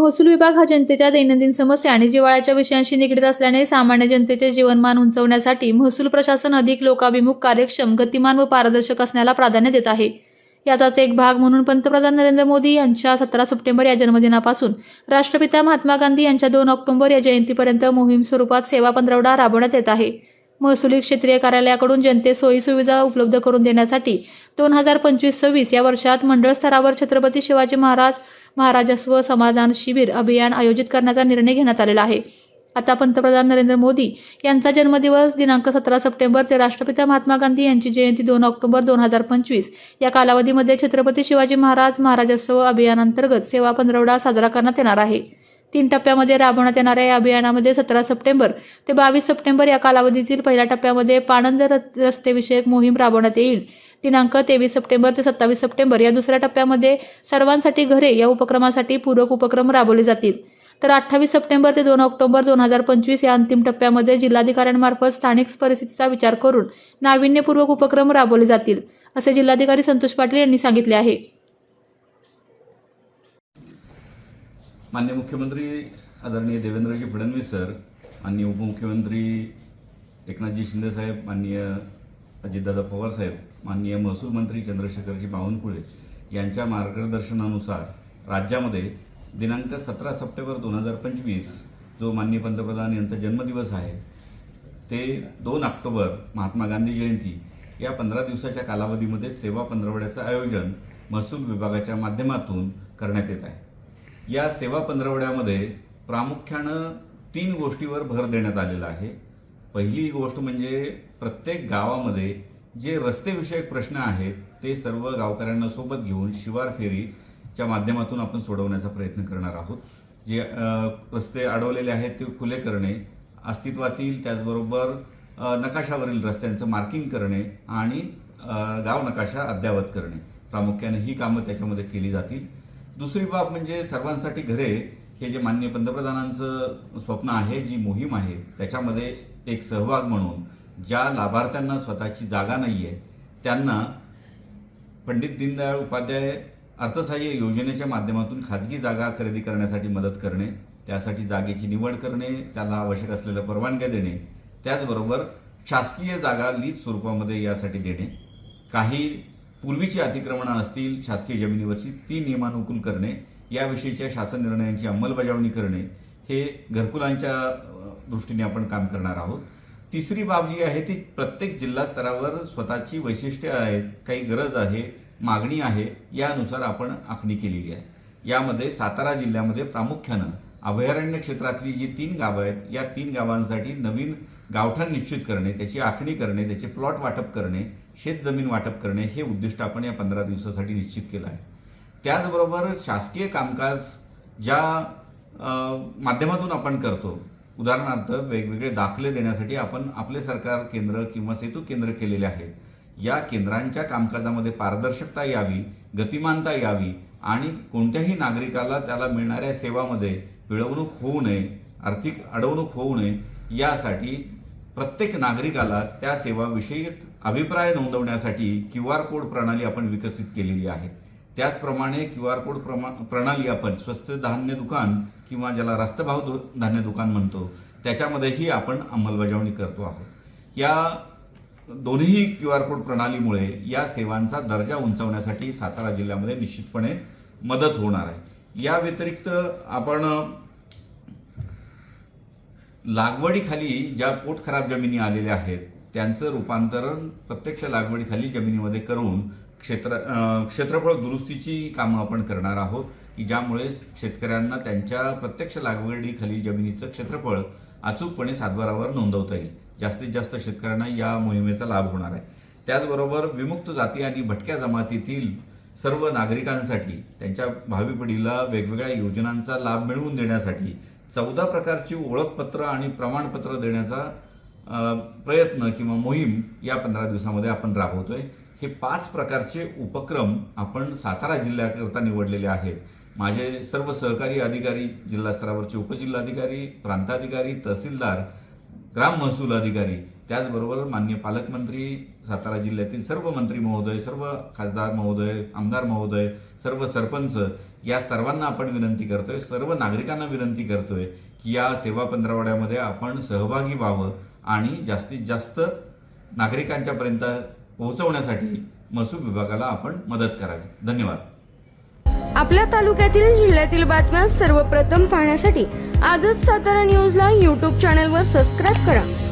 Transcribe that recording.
महसूल विभाग हा जनतेच्या दैनंदिन समस्या आणि जिव्हाळ्याच्या विषयांशी निगडीत असल्याने सामान्य जनतेचे जीवनमान उंचवण्यासाठी महसूल प्रशासन अधिक लोकाभिमुख कार्यक्षम गतिमान व पारदर्शक असण्याला प्राधान्य देत आहे. याचाच एक भाग म्हणून पंतप्रधान नरेंद्र मोदी यांच्या सतरा सप्टेंबर या जन्मदिनापासून राष्ट्रपिता महात्मा गांधी यांच्या दोन ऑक्टोबर या जयंतीपर्यंत मोहीम स्वरूपात सेवा पंधरवडा राबवण्यात येत आहे. महसुली क्षेत्रीय कार्यालयाकडून जनते सोयी सुविधा उपलब्ध करून देण्यासाठी दोन हजार पंचवीस सव्वीस या वर्षात मंडळ स्तरावर छत्रपती शिवाजी महाराज महाराजस्व समाधान शिबिर अभियान आयोजित करण्याचा निर्णय घेण्यात आलेला आहे. आता पंतप्रधान नरेंद्र मोदी यांचा जन्मदिवस दिनांक सतरा सप्टेंबर ते राष्ट्रपिता महात्मा गांधी यांची जयंती दोन ऑक्टोबर दोन हजार पंचवीस. या कालावधीमध्ये छत्रपती शिवाजी महाराज महाराजस्व अभियानांतर्गत सेवा पंधरवडा साजरा करण्यात येणार आहे. तीन टप्प्यामध्ये राबवण्यात येणाऱ्या या अभियानामध्ये सतरा सप्टेंबर ते बावीस सप्टेंबर या कालावधीतील पहिल्या टप्प्यामध्ये पाणंद रस्तेविषयक मोहीम राबवण्यात येईल. दिनांक तेवीस सप्टेंबर ते सत्तावीस सप्टेंबर या दुसऱ्या टप्प्यामध्ये सर्वांसाठी घरे या उपक्रमासाठी पूरक उपक्रम राबवले जातील. तर अठ्ठावीस सप्टेंबर ते दोन ऑक्टोबर दोन हजार पंचवीस या अंतिम टप्प्यामध्ये जिल्हाधिकाऱ्यांमार्फत स्थानिक परिस्थितीचा विचार करून नाविन्यपूर्वक उपक्रम राबवले जातील असे जिल्हाधिकारी संतोष पाटील यांनी सांगितले आहे. माननीय मुख्यमंत्री आदरणीय देवेंद्रजी फडणवीस सर माननीय उपमुख्यमंत्री एकनाथजी शिंदेसाहेब माननीय अजितदादा पवार साहेब माननीय महसूल मंत्री चंद्रशेखरजी बावनकुळे यांच्या मार्गदर्शनानुसार राज्यामध्ये दिनांक सतरा सप्टेंबर दोन हजार पंचवीस जो माननीय पंतप्रधान यांचा जन्मदिवस आहे ते दोन ऑक्टोबर महात्मा गांधी जयंती या पंधरा दिवसाच्या कालावधीमध्ये सेवा पंधरवड्याचं आयोजन महसूल विभागाच्या माध्यमातून करण्यात येत आहे. या सेवा पंधरवड्यामध्ये प्रामुख्यानं तीन गोष्टीवर भर देण्यात आलेला आहे. पहिली गोष्ट म्हणजे प्रत्येक गावामध्ये जे रस्तेविषयक प्रश्न आहेत ते सर्व गावकऱ्यांना सोबत घेऊन शिवार फेरीच्या माध्यमातून आपण सोडवण्याचा प्रयत्न करणार आहोत. जे रस्ते अडवलेले आहेत ते खुले करणे अस्तित्वातील त्याचबरोबर नकाशावरील रस्त्यांचं मार्किंग करणे आणि गाव नकाशा अद्ययावत करणे. प्रामुख्याने ही कामं त्याच्यामध्ये केली जातील. दुसरी बाब म्हणजे सर्वांसाठी घरे हे जे माननीय पंतप्रधानांचं स्वप्न आहे जी मोहीम आहे त्याच्यामध्ये एक सहभाग म्हणून ज्या लाभार्थ्यांना स्वतःची जागा नाही आहे त्यांना पंडित दीनदयाळ उपाध्याय अर्थसहाय्य योजनेच्या माध्यमातून खाजगी जागा खरेदी करण्यासाठी मदत करणे त्यासाठी जागेची निवड करणे त्याला आवश्यक असलेल्या परवानग्या देणे त्याचबरोबर शासकीय जागा लीज स्वरूपामध्ये यासाठी देणे काही पूर्वीची अतिक्रमणं असतील शासकीय जमिनीवरची ती नियमानुकूल करणे याविषयीच्या शासन निर्णयांची अंमलबजावणी करणे हे घरकुलांच्या दृष्टीने आपण काम करणार आहोत. तिसरी बाब जी आहे ती प्रत्येक जिल्हा स्तरावर स्वतःची वैशिष्ट्ये आहेत काही गरज आहे मागणी आहे यानुसार आपण आखणी केलेली आहे. यामध्ये सातारा जिल्ह्यामध्ये प्रामुख्यानं अभयारण्य क्षेत्रातली जी तीन गावं आहेत या तीन गावांसाठी नवीन गावठाण निश्चित करणे त्याची आखणी करणे त्याचे प्लॉट वाटप करणे शेत जमीन वाटप करणे हे उद्दिष्ट आपण या पंधरा दिवसासाठी निश्चित केलं आहे. त्याचबरोबर शासकीय कामकाज ज्या माध्यमातून आपण करतो उदाहरणार्थ वेगवेगळे दाखले देण्यासाठी आपण आपले सरकार केंद्र किंवा सेतू केंद्र केलेले आहेत. या केंद्रांच्या कामकाजामध्ये पारदर्शकता यावी गतिमानता यावी आणि कोणत्याही नागरिकाला त्याला मिळणाऱ्या सेवामध्ये पिळवणूक होऊ नये आर्थिक अडवणूक होऊ नये यासाठी प्रत्येक नागरिकाला त्या सेवाविषयी अभिप्राय नोंदवण्यासाठी क्यू आर कोड प्रणाली आपण विकसित केलेली आहे. त्याचप्रमाणे क्यू आर कोड प्रमा प्रणाली आपण स्वस्त धान्य दुकान किंवा ज्याला रास्तभाव दु धान्य दुकान म्हणतो त्याच्यामध्येही आपण अंमलबजावणी करतो आहोत. या दोन्ही क्यू आर कोड प्रणालीमुळे या सेवांचा दर्जा उंचावण्यासाठी सातारा जिल्ह्यामध्ये निश्चितपणे मदत होणार आहे. या व्यतिरिक्त आपण लागवडीखाली ज्या पोट खराब जमिनी आलेल्या आहेत त्यांचं रूपांतरण प्रत्यक्ष लागवडीखाली जमिनीमध्ये करून क्षेत्र क्षेत्रफळ दुरुस्तीची कामं आपण करणार आहोत की ज्यामुळे शेतकऱ्यांना त्यांच्या प्रत्यक्ष लागवडीखाली जमिनीचं क्षेत्रफळ अचूकपणे सातबारावर नोंदवता येईल. जास्तीत जास्त शेतकऱ्यांना या मोहिमेचा लाभ होणार आहे. त्याचबरोबर विमुक्त जाती आणि भटक्या जमातीतील सर्व नागरिकांसाठी त्यांच्या भावी पिढीला वेगवेगळ्या योजनांचा लाभ मिळवून देण्यासाठी चौदा प्रकारची ओळखपत्र आणि प्रमाणपत्र देण्याचा प्रयत्न किंवा मोहीम या पंधरा दिवसामध्ये आपण राबवतोय. हे पाच प्रकारचे उपक्रम आपण सातारा जिल्ह्याकरता निवडलेले आहेत. माझे सर्व सहकारी अधिकारी जिल्हास्तरावरचे उपजिल्हाधिकारी प्रांताधिकारी तहसीलदार ग्राम महसूल अधिकारी त्याचबरोबर मान्य पालकमंत्री सातारा जिल्ह्यातील सर्व मंत्री महोदय सर्व खासदार महोदय आमदार महोदय सर्व सरपंच या सर्वांना आपण विनंती करतोय सर्व नागरिकांना विनंती करतोय की या सेवा पंधरवड्यामध्ये आपण सहभागी व्हावं आणि जास्तीत जास्त नागरिकांच्यापर्यंत पोहोचवण्यासाठी महसूल विभागाला आपण मदत करावी. धन्यवाद. आपल्या तालुक्यातील जिल्ह्यातील बातम्या सर्वप्रथम पाहण्यासाठी आजच सातारा न्यूजला यूट्यूब चॅनलवर सबस्क्राईब करा.